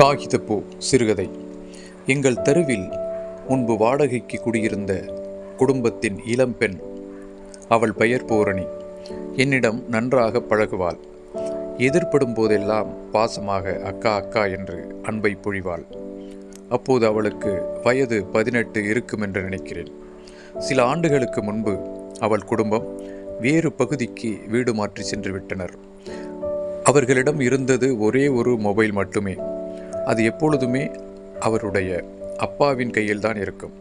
காகிதப்பூ சிறுகதை. எங்கள் தெருவில் முன்பு வாடகைக்கு குடியிருந்த குடும்பத்தின் இளம்பெண் அவள் பெயர் பூரணி. என்னிடம் நன்றாக பழகுவாள். எதிர்ப்படும் போதெல்லாம் பாசமாக அக்கா அக்கா என்று அன்பை பொழிவாள். அப்போது அவளுக்கு வயது பதினெட்டு இருக்கும் என்று நினைக்கிறேன். சில ஆண்டுகளுக்கு முன்பு அவள் குடும்பம் வேறு பகுதிக்கு வீடு மாற்றி சென்று விட்டனர். அவர்களிடம் இருந்தது ஒரே ஒரு மொபைல் மட்டுமே. அது எப்பொழுதுமே அவருடைய அப்பாவின் கையில்தான் இருக்கும்.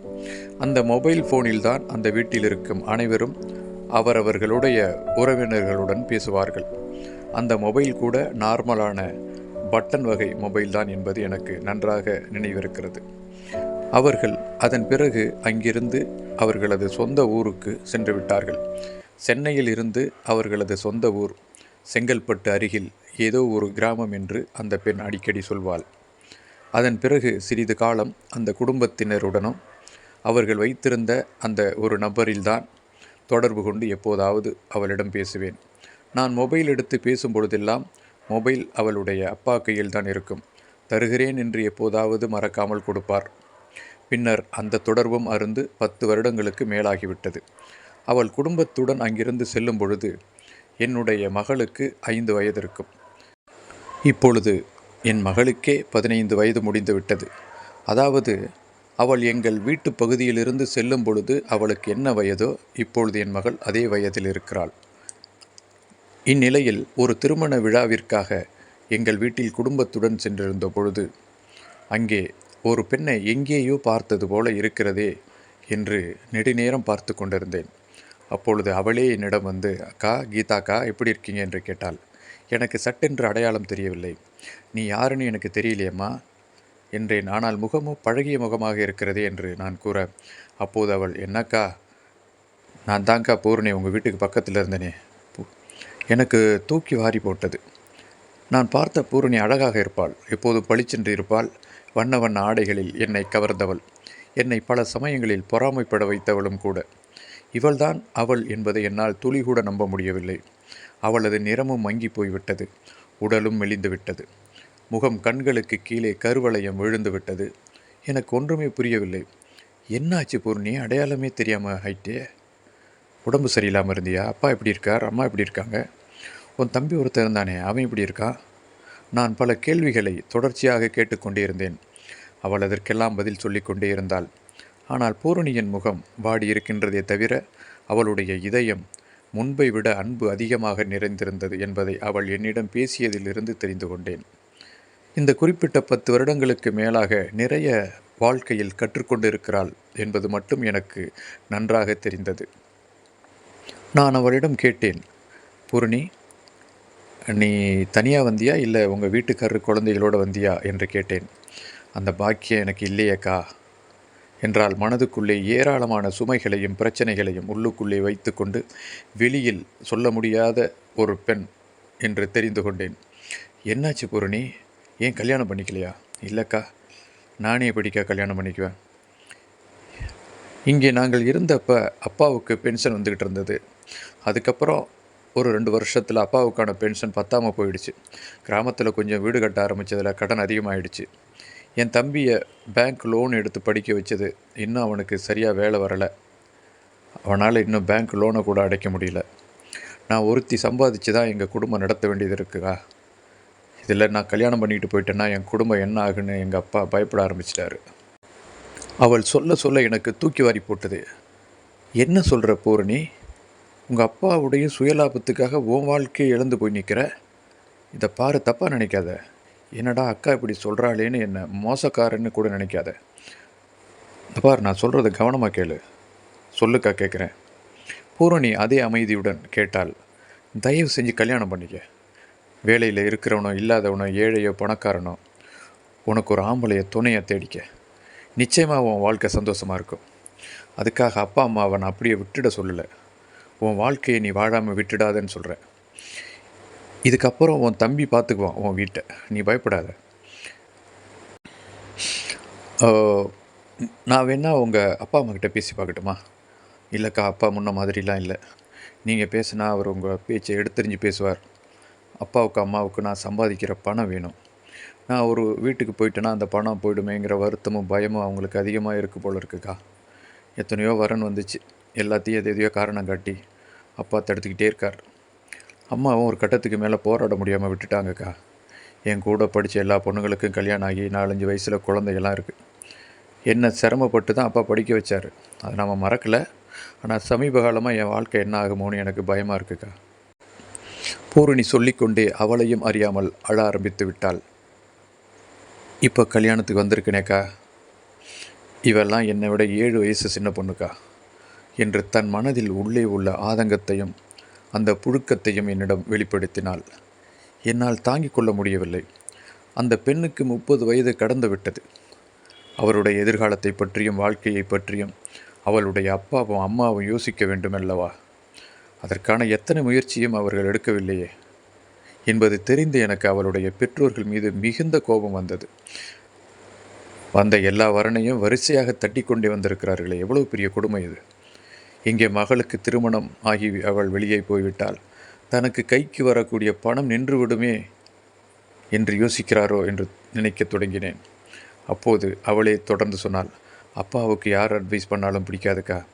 அந்த மொபைல் ஃபோனில்தான் அந்த வீட்டில் இருக்கும் அனைவரும் அவரவர்களுடைய உறவினர்களுடன் பேசுவார்கள். அந்த மொபைல் கூட நார்மலான பட்டன் வகை மொபைல் தான் என்பது எனக்கு நன்றாக நினைவிருக்கிறது. அவர்கள் அதன் பிறகு அங்கிருந்து அவர்களது சொந்த ஊருக்கு சென்று விட்டார்கள். சென்னையில் இருந்து அவர்களது சொந்த ஊர் செங்கல்பட்டு அருகில் ஏதோ ஒரு கிராமம் என்று அந்த பெண் அடிக்கடி சொல்வாள். அதன் பிறகு சிறிது காலம் அந்த குடும்பத்தினருடனும் அவர்கள் வைத்திருந்த அந்த ஒரு நபரில்தான் தொடர்பு கொண்டு எப்போதாவது அவளிடம் பேசுவேன். நான் மொபைல் எடுத்து பேசும் பொழுதெல்லாம் மொபைல் அவளுடைய அப்பா கையில் தான் இருக்கும். தருகிறேன் என்று எப்போதாவது மறக்காமல் கொடுப்பார். பின்னர் அந்த தொடர்பும் அருந்து பத்து வருடங்களுக்கு மேலாகிவிட்டது. அவள் குடும்பத்துடன் அங்கிருந்து செல்லும் பொழுது என்னுடைய மகளுக்கு ஐந்து வயது இருக்கும். இப்பொழுது என் மகளுக்கே பதினைந்து வயது முடிந்துவிட்டது. அதாவது அவள் எங்கள் வீட்டு பகுதியிலிருந்து செல்லும் பொழுது அவளுக்கு என்ன வயதோ இப்பொழுது என் மகள் அதே வயதில் இருக்கிறாள். இந்நிலையில் ஒரு திருமண விழாவிற்காக எங்கள் வீட்டில் குடும்பத்துடன் சென்றிருந்த பொழுது அங்கே ஒரு பெண்ணை எங்கேயோ பார்த்தது போல இருக்கிறதே என்று நெடுநேரம் பார்த்து கொண்டிருந்தேன். அப்பொழுது அவளே என்னிடம் வந்து அக்கா கீதாக்கா எப்படி இருக்கீங்க? என்று கேட்டாள். எனக்கு சட்டென்று அடையாளம் தெரியவில்லை. நீ யாருன்னு எனக்கு தெரியலையம்மா. என்றேன் ஆனால் முகமோ பழகிய முகமாக இருக்கிறதே என்று நான் கூற அப்போது அவள் என்னக்கா? நான் தாங்க்கா பூர்ணி உங்கள் வீட்டுக்கு பக்கத்தில் இருந்தேனே. எனக்கு தூக்கி வாரி போட்டது. நான் பார்த்த பூரணி அழகாக இருப்பாள் எப்போதும் பளிச்சென்று இருப்பாள் வண்ண வண்ண ஆடைகளில் என்னை கவர்ந்தவள் என்னை பல சமயங்களில் பொறாமைப்பட வைத்தவளும் கூட. இவள்தான் அவள் என்பதை என்னால் துளி கூட நம்ப முடியவில்லை. அவளது நிறமும் மங்கி போய்விட்டது. உடலும் மெலிந்து விட்டது முகம் கண்களுக்கு கீழே கருவளையம் விழுந்து விட்டது எனக்கு ஒன்றுமே புரியவில்லை. என்னாச்சு பூர்ணி? அடையாளமே தெரியாமல் ஆயிட்டே. உடம்பு சரியில்லாமல் இருந்தியா? அப்பா எப்படி இருக்கார்? அம்மா எப்படி இருக்காங்க? உன் தம்பி ஒருத்தன் இருந்தானே அவன் எப்படி இருக்கான் நான் பல கேள்விகளை தொடர்ச்சியாக கேட்டுக்கொண்டே இருந்தேன். அவள் அதற்கெல்லாம் பதில் சொல்லிக்கொண்டே இருந்தாள். ஆனால் பூரணியின் முகம் வாடி இருக்கின்றதே தவிர அவளுடைய இதயம் முன்பை விட அன்பு அதிகமாக நிறைந்திருந்தது என்பதை அவள் என்னிடம் பேசியதிலிருந்து தெரிந்து கொண்டேன். இந்த குறிப்பிட்ட பத்து வருடங்களுக்கு மேலாக நிறைய வாழ்க்கையில் கற்றுக்கொண்டிருக்கிறாள் என்பது மட்டும் எனக்கு நன்றாக தெரிந்தது. நான் அவளிடம் கேட்டேன் பூரணி நீ தனியாக வந்தியா? இல்லை உங்கள் வீட்டுக்காரர் குழந்தைகளோடு வந்தியா? என்று கேட்டேன். அந்த பாக்கியம் எனக்கு இல்லையேக்கா. என்றால் மனதுக்குள்ளே ஏராளமான சுமைகளையும் பிரச்சனைகளையும் உள்ளுக்குள்ளே வைத்துக்கொண்டு வெளியில் சொல்ல முடியாத ஒரு பெண் என்று தெரிந்து கொண்டேன். என்னாச்சு பூரணி? ஏன் கல்யாணம் பண்ணிக்கலையா? இல்லைக்கா நானே படிக்க கல்யாணம் பண்ணிக்குவேன்? இங்கே நாங்கள் இருந்தப்போ அப்பாவுக்கு பென்ஷன் வந்துக்கிட்டு இருந்தது. அதுக்கப்புறம் ஒரு ரெண்டு வருஷத்தில் அப்பாவுக்கான பென்ஷன் பத்தாமல் போயிடுச்சு. கிராமத்தில் கொஞ்சம் வீடு கட்ட ஆரம்பித்ததில் கடன் அதிகமாகிடுச்சு என் தம்பியை பேங்க் லோன் எடுத்து படிக்க வச்சது. இன்னும் அவனுக்கு சரியாக வேலை வரலை. அவனால் இன்னும் பேங்க் லோனை கூட அடைக்க முடியல. நான் ஒருத்தி சம்பாதிச்சு தான் எங்கள் குடும்பம் நடத்த வேண்டியது இருக்குதா இதில் நான் கல்யாணம் பண்ணிட்டு போயிட்டேன்னா என் குடும்பம் என்ன ஆகுன்னு எங்கள் அப்பா பயப்பட ஆரம்பிச்சிட்டாரு. அவள் சொல்ல சொல்ல எனக்கு தூக்கி வாரி போட்டது. என்ன சொல்கிற பூரணி? உங்கள் அப்பாவுடைய சுயலாபத்துக்காக உன் வாழ்க்கையை இழந்து போய் நிற்கிற இதை பாரு தப்பாக நினைக்காத. என்னடா அக்கா இப்படி சொல்கிறாளேன்னு என்ன மோசக்காரன்னு கூட நினைக்காத. பார் நான் சொல்கிறத கவனமாக கேளு. சொல்லுக்கா கேட்குறேன் பூரணி அதே அமைதியுடன் கேட்டால் தயவு செஞ்சு கல்யாணம் பண்ணிக்க. வேலையில் இருக்கிறவனோ இல்லாதவனோ ஏழையோ பணக்காரனோ உனக்கு ஒரு ஆம்பளைய துணையை தேடிக்க. நிச்சயமாக உன் வாழ்க்கை சந்தோஷமாக இருக்கும். அதுக்காக அப்பா அம்மாவை நான் அப்படியே விட்டுட சொல்லலை. உன் வாழ்க்கையை நீ வாழாமல் விட்டுடாதன்னு சொல்கிறேன் இதுக்கப்புறம் உன் தம்பி பார்த்துக்குவான் உன் வீட்டை. நீ பயப்படாத. நான் வேணா உங்கள் அப்பா அம்மாக்கிட்ட பேசி பார்க்கட்டுமா? இல்லைக்கா அப்பா முன்ன மாதிரிலாம் இல்லை. நீங்கள் பேசினா அவர் உங்கள் பேச்சை எடுத்தறிஞ்சு பேசுவார். அப்பாவுக்கு அம்மாவுக்கு நான் சம்பாதிக்கிற பணம் வேணும். நான் ஒரு வீட்டுக்கு போயிட்டேன்னா அந்த பணம் போயிடுமேங்கிற வருத்தமும் பயமும் அவங்களுக்கு அதிகமாக இருக்குது போல் இருக்குக்கா. எத்தனையோ வரன் வந்துச்சு. எல்லாத்தையும் எது எதையோ காரணம் காட்டி அப்பா தடுத்துக்கிட்டே இருக்கார். அம்மாவும் ஒரு கட்டத்துக்கு மேலே போராட முடியாமல் விட்டுட்டாங்கக்கா. என் கூட படித்த எல்லா பொண்ணுங்களுக்கும் கல்யாணம் ஆகி நாலஞ்சு வயசில் குழந்தைகள்லாம் இருக்குது என்னை சிரமப்பட்டு தான் அப்பா படிக்க வச்சார். அதை நம்ம மறக்கலை. ஆனால் சமீப காலமாக என் வாழ்க்கை என்ன ஆகுமோன்னு எனக்கு பயமாக இருக்குக்கா. பூரணி சொல்லிக்கொண்டே அவளையும் அறியாமல் அழ ஆரம்பித்து விட்டாள். இப்போ கல்யாணத்துக்கு வந்திருக்கனேக்கா. இவெல்லாம் என்னை விட ஏழு வயசு சின்ன பொண்ணுக்கா. என்று தன் மனதில் உள்ளே உள்ள ஆதங்கத்தையும் அந்த புழுக்கத்தையும் என்னிடம் வெளிப்படுத்தினாள். என்னால் தாங்கிக் கொள்ள முடியவில்லை. அந்த பெண்ணுக்கு முப்பது வயது கடந்து விட்டது அவருடைய எதிர்காலத்தை பற்றியும் வாழ்க்கையை பற்றியும் அவளுடைய அப்பாவும் அம்மாவும் யோசிக்க வேண்டுமல்லவா? அதற்கான எத்தனை முயற்சியும் அவர்கள் எடுக்கவில்லையே. என்பது தெரிந்து எனக்கு அவளுடைய பெற்றோர்கள் மீது மிகுந்த கோபம் வந்தது. வந்த எல்லா வரனையும் வரிசையாக தட்டி கொண்டே வந்திருக்கிறார்களே எவ்வளவு பெரிய கொடுமை இது! இங்கே மகளுக்கு திருமணம் ஆகி அவள் வெளியே போய்விட்டால் தனக்கு கைக்கு வரக்கூடிய பணம் நின்றுவிடுமே என்று யோசிக்கிறாரோ என்று நினைக்கத் தொடங்கினேன். அப்போது அவளே தொடர்ந்து சொன்னாள் அப்பாவுக்கு யார் அட்வைஸ் பண்ணாலும் பிடிக்காதுக்கா?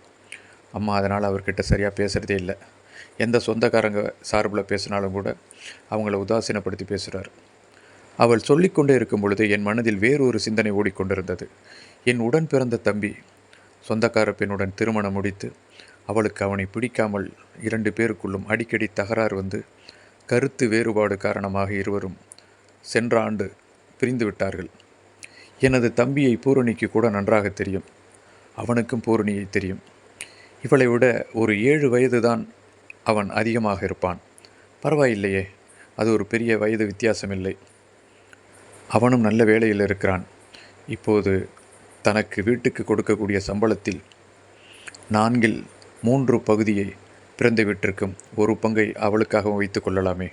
அம்மா அதனால் அவர்கிட்ட சரியாக பேசுகிறதே இல்லை. எந்த சொந்தக்காரங்க சார்பில் பேசினாலும் கூட அவங்கள உதாசீனப்படுத்தி பேசுகிறார் அவள் சொல்லிக்கொண்டே இருக்கும் பொழுது என் மனதில் வேறொரு சிந்தனை ஓடிக்கொண்டிருந்தது. என் உடன் பிறந்த தம்பி சொந்தக்கார பெண்ணுடன் திருமணம் முடித்து அவளுக்கு அவனை பிடிக்காமல் இரண்டு பேருக்குள்ளும் அடிக்கடி தகராறு வந்து கருத்து வேறுபாடு காரணமாக இருவரும் சென்ற ஆண்டு பிரிந்து விட்டார்கள் எனது தம்பியை பூரணிக்கு கூட நன்றாக தெரியும். அவனுக்கும் பூரணியை தெரியும். இவளை விட ஒரு ஏழு வயதுதான் அவன் அதிகமாக இருப்பான். பரவாயில்லையே அது ஒரு பெரிய வயது வித்தியாசம் இல்லை அவனும் நல்ல வேலையில் இருக்கிறான். இப்போது தனக்கு வீட்டுக்கு கொடுக்கக்கூடிய சம்பளத்தில் நான்கில் மூன்று பகுதியை பிறந்து வீட்டிற்கும் ஒரு பங்கை அவளுக்காகவும் வைத்து கொள்ளலாமே.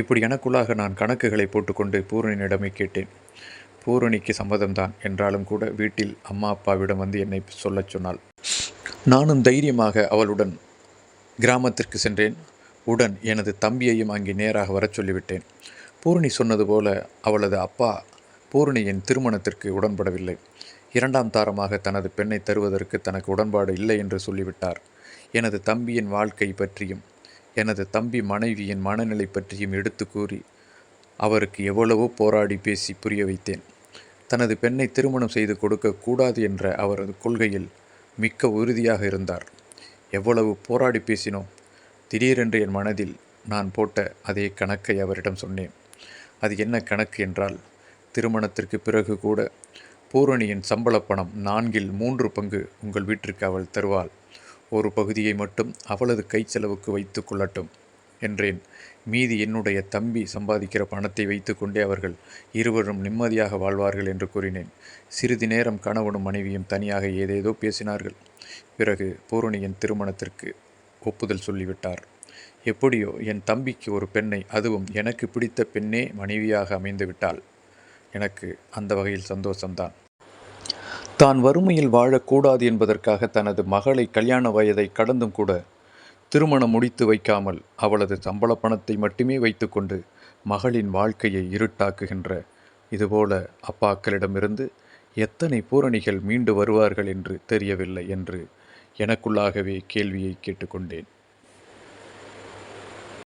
இப்படி எனக்குள்ளாக நான் கணக்குகளை போட்டுக்கொண்டு பூரணியிடமே கேட்டேன். பூரணிக்கு சம்மதம்தான் என்றாலும் கூட வீட்டில் அம்மா அப்பாவிடம் வந்து என்னை சொல்லச் சொன்னாள். நானும் தைரியமாக அவளுடன் கிராமத்திற்கு சென்றேன். உடன் எனது தம்பியையும் அங்கே நேராக வரச் சொல்லிவிட்டேன். பூரணி சொன்னது போல அவளது அப்பா பூரணியின் திருமணத்திற்கு உடன்படவில்லை. இரண்டாம் தாரமாக தனது பெண்ணை தருவதற்கு தனக்கு உடன்பாடு இல்லை என்று சொல்லிவிட்டார். எனது தம்பியின் வாழ்க்கை பற்றியும் எனது தம்பி மனைவியின் மனநிலை பற்றியும் எடுத்து கூறி அவருக்கு எவ்வளவோ போராடி பேசி புரிய வைத்தேன். தனது பெண்ணை திருமணம் செய்து கொடுக்க கூடாது என்ற அவரது கொள்கையில் மிக்க உறுதியாக இருந்தார். எவ்வளவு போராடி பேசினோம். திடீரென்று என் மனதில் நான் போட்ட அதே கணக்கை அவரிடம் சொன்னேன். அது என்ன கணக்கு என்றால் திருமணத்திற்கு பிறகு கூட பூரணியின் சம்பள பணம் நான்கில் மூன்று பங்கு உங்கள் வீட்டிற்கு அவள் தருவாள். ஒரு பகுதியை மட்டும் அவளது கை செலவுக்கு வைத்து கொள்ளட்டும் என்றேன். மீதி என்னுடைய தம்பி சம்பாதிக்கிற பணத்தை வைத்துக்கொண்டே அவர்கள் இருவரும் நிம்மதியாக வாழ்வார்கள் என்று கூறினேன். சிறிது நேரம் கணவனும் மனைவியும் தனியாக ஏதேதோ பேசினார்கள். பிறகு பூரணியின் திருமணத்திற்கு ஒப்புதல் சொல்லிவிட்டார். எப்படியோ என் தம்பிக்கு ஒரு பெண்ணை அதுவும் எனக்கு பிடித்த பெண்ணே மனைவியாக அமைந்துவிட்டாள். எனக்கு அந்த வகையில் சந்தோஷம்தான். தான் வறுமையில் வாழக்கூடாது என்பதற்காக தனது மகளை கல்யாண வயதை கடந்தும் கூட திருமணம் முடித்து வைக்காமல் அவளது சம்பள பணத்தை மட்டுமே வைத்துக்கொண்டு மகளின் வாழ்க்கையை இருட்டாக்குகின்ற இதுபோல அப்பாக்களிடமிருந்து எத்தனை பூரணிகள் மீண்டு வருவார்கள் என்று தெரியவில்லை என்று எனக்குள்ளாகவே கேள்வியை கேட்டுக்கொண்டேன்.